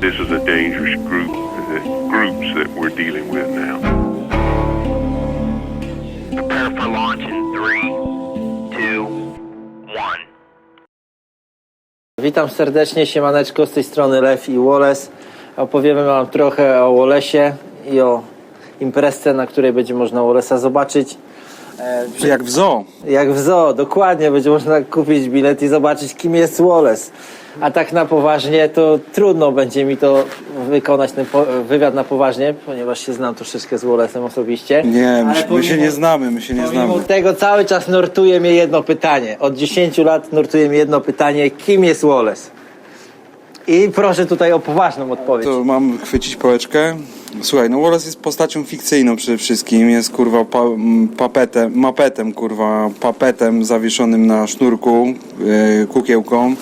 This is a dangerous group, uh, groups that we're dealing with now. Prepare for launch in three, two, one. Witam serdecznie, siemaneczko, z tej strony Lew i Wallace. Opowiemy wam trochę o Wallace'ie i o imprezce, na której będzie można Wallace'a zobaczyć. Jak w zoo. Jak w zoo, dokładnie, będzie można kupić bilet i zobaczyć, kim jest Wallace. A tak na poważnie, to trudno będzie mi to wykonać ten wywiad na poważnie, ponieważ się znam troszeczkę z Wallace'em osobiście. Nie, my, się- my pomimo- się nie znamy, my się nie Pomimo znamy. tego cały czas nurtuje mnie jedno pytanie. Od 10 lat nurtuje mnie jedno pytanie, kim jest Wallace? I proszę tutaj o poważną odpowiedź. To mam chwycić pałeczkę. Słuchaj, no Wallace jest postacią fikcyjną przede wszystkim. Jest kurwa pa, m, papetem, mapetem, kurwa, papetem zawieszonym na sznurku, yy, kukiełką.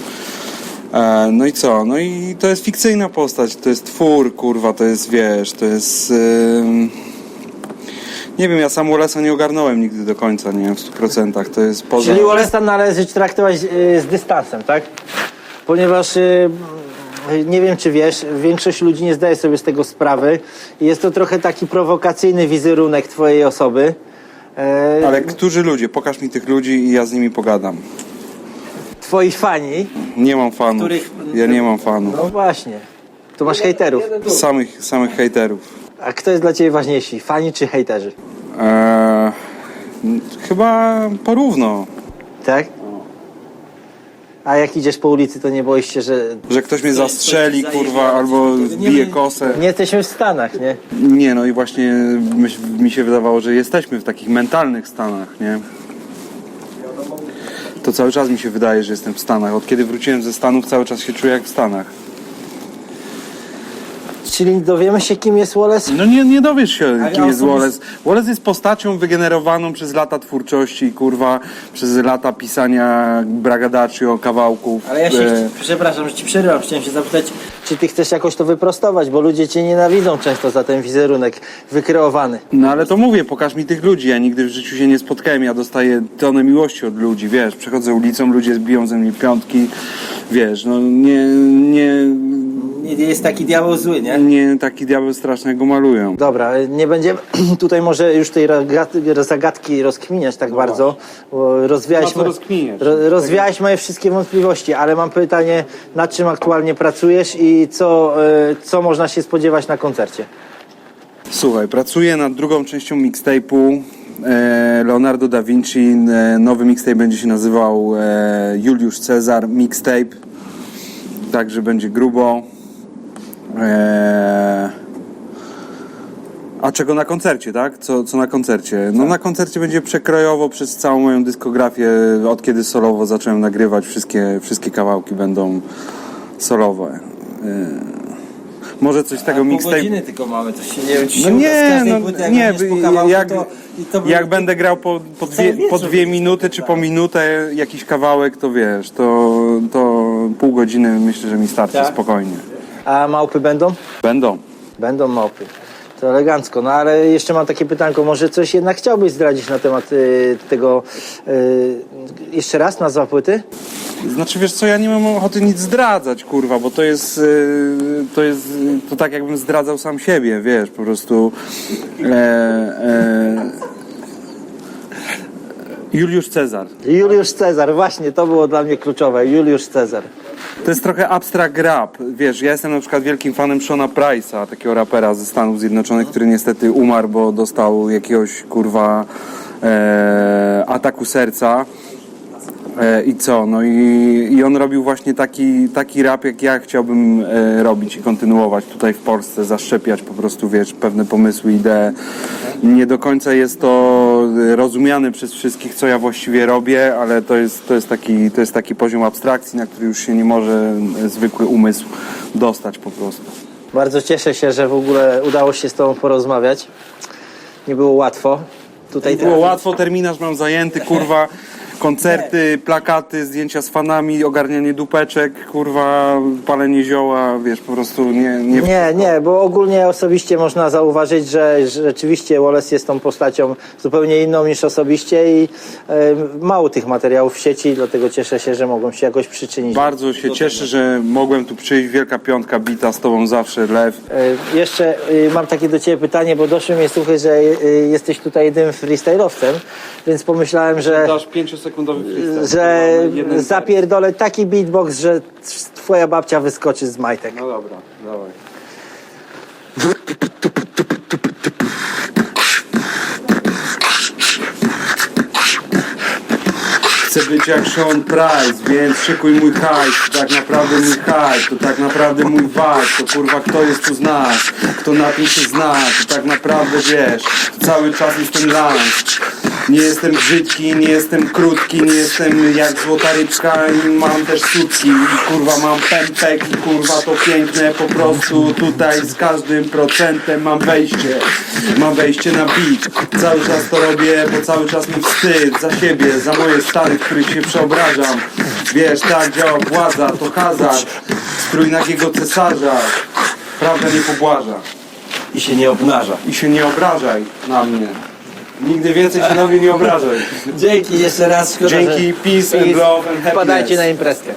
E, no i co? No i to jest fikcyjna postać, to jest twór, kurwa, to jest, wiesz, to jest... ym, Nie wiem, ja sam Wallace'a nie ogarnąłem nigdy do końca, nie wiem, w 100%. To jest poza... Czyli Wallace'a należy traktować y, z dystansem, tak? Ponieważ y, y, nie wiem, czy wiesz, większość ludzi nie zdaje sobie z tego sprawy. Jest to trochę taki prowokacyjny wizerunek twojej osoby. E, Ale którzy ludzie? Pokaż mi tych ludzi i ja z nimi pogadam. Twoi fani. Nie mam fanów. Których- Ja nie mam fanów. No właśnie. Tu masz hejterów. Samych, samych hejterów. A kto jest dla ciebie ważniejsi? Fani czy hejterzy? Eee, chyba porówno. Tak? A jak idziesz po ulicy, to nie boisz się, że... Że ktoś mnie zastrzeli, kurwa, albo zbije nie- kosę. Nie jesteśmy w Stanach, nie? Nie, no i właśnie myśl, mi się wydawało, że jesteśmy w takich mentalnych stanach, nie? To cały czas mi się wydaje, że jestem w Stanach. Od kiedy wróciłem ze Stanów, cały czas się czuję jak w Stanach. Czyli dowiemy się, kim jest Wallace? No nie, nie dowiesz się, kim jest osobis- Wallace. Wallace jest postacią wygenerowaną przez lata twórczości, kurwa, przez lata pisania bragadaccio, kawałków. Ale ja się, e, przepraszam, że ci przerywam, chciałem się zapytać, czy ty chcesz jakoś to wyprostować, bo ludzie cię nienawidzą często za ten wizerunek wykreowany. No ale to mówię, pokaż mi tych ludzi. Ja nigdy w życiu się nie spotkałem. Ja dostaję tonę miłości od ludzi, wiesz. Przechodzę ulicą, ludzie zbiją ze mnie piątki, wiesz, no nie, nie, Nie jest taki diabeł zły, nie? nie taki diabeł straszny, go malują. Dobra, nie będziemy tutaj może już tej ragat- zagadki rozkminiać tak bardzo, bo rozwiałeś, Ma co ro, moje wszystkie wątpliwości, ale mam pytanie, nad czym aktualnie pracujesz i co, e, co można się spodziewać na koncercie? Słuchaj, pracuję nad drugą częścią mixtape'u e, Leonardo da Vinci. E, nowy mixtape będzie się nazywał e, Juliusz Cezar Mixtape. Także będzie grubo. E, a czego na koncercie, tak? Co, co na koncercie? No na koncercie będzie przekrojowo przez całą moją dyskografię, od kiedy solowo zacząłem nagrywać, wszystkie, wszystkie kawałki będą solowe. E, może coś z tego mixtape... tylko mamy, to się nie wiem, czy No nie, no, nie, jak, jak będę grał po, po, dwie, wieczór po dwie minuty czy po minutę jakiś kawałek, to wiesz, to, to pół godziny myślę, że mi starczy Tak? spokojnie. A małpy będą? Będą. Będą małpy. To elegancko. No ale jeszcze mam takie pytanko, może coś jednak chciałbyś zdradzić na temat y, tego... Y, jeszcze raz nazwa płyty? Znaczy wiesz co, ja nie mam ochoty nic zdradzać, kurwa, bo to jest, yy, to jest, to tak jakbym zdradzał sam siebie, wiesz, po prostu e, e, Juliusz Cezar. Juliusz Cezar, właśnie to było dla mnie kluczowe. Juliusz Cezar. To jest trochę abstract rap. Wiesz, ja jestem na przykład wielkim fanem Shona Price'a, takiego rapera ze Stanów Zjednoczonych, który niestety umarł, bo dostał jakiegoś kurwa e, ataku serca. E, I co? No i, i on robił właśnie taki, taki rap, jak ja chciałbym e, robić i kontynuować tutaj w Polsce, zaszczepiać po prostu, wiesz, pewne pomysły, idee. Nie do końca jest to rozumiane przez wszystkich, co ja właściwie robię, ale to jest, to jest, taki, to jest taki poziom abstrakcji, na który już się nie może e, zwykły umysł dostać po prostu. Bardzo cieszę się, że w ogóle udało się z Tobą porozmawiać. Nie było łatwo. Tutaj Nie było łatwo, terminarz mam zajęty, kurwa. Koncerty, plakaty, zdjęcia z fanami, ogarnianie dupeczek, kurwa, palenie zioła, wiesz, po prostu nie... nie... Nie, nie, bo ogólnie osobiście można zauważyć, że rzeczywiście Wallace jest tą postacią zupełnie inną niż osobiście i e, mało tych materiałów w sieci, dlatego cieszę się, że mogą się jakoś przyczynić. Bardzo się cieszę, że mogłem tu przyjść, wielka piątka bita z tobą zawsze, lew. E, Jeszcze e, mam takie do Ciebie pytanie, bo doszły mnie słuchy, że e, jesteś tutaj jedynym freestyle'owcem, więc pomyślałem, że, Dasz pięciosekundowy freestyle. że jeden zapierdolę taki beatbox, że Twoja babcia wyskoczy z majtek. No dobra, dawaj. Chcę być jak Sean Price, więc szykuj mój hajs To tak naprawdę mój hajs, to tak naprawdę mój vibe To kurwa kto jest tu z nas, kto na tym się zna To tak naprawdę wiesz, to cały czas jest ten lans nie jestem brzydki, nie jestem krótki, nie jestem jak złota rybka i mam też sutki. I kurwa mam pępek i kurwa to piękne po prostu. Tutaj z każdym procentem mam wejście, mam wejście na beat, cały czas to robię, bo cały czas mi wstyd. Za siebie, za moje stany, których się przeobrażam, wiesz tak działa władza, to hazard, strój nagiego cesarza, prawda nie pobłaża. I się nie obnaża. i się nie obrażaj na mnie. Nigdy więcej się na mnie nie obrażaj. Dzięki jeszcze raz. Szkoda, Dzięki, że- peace and love and happiness. Wpadajcie na imprezkę.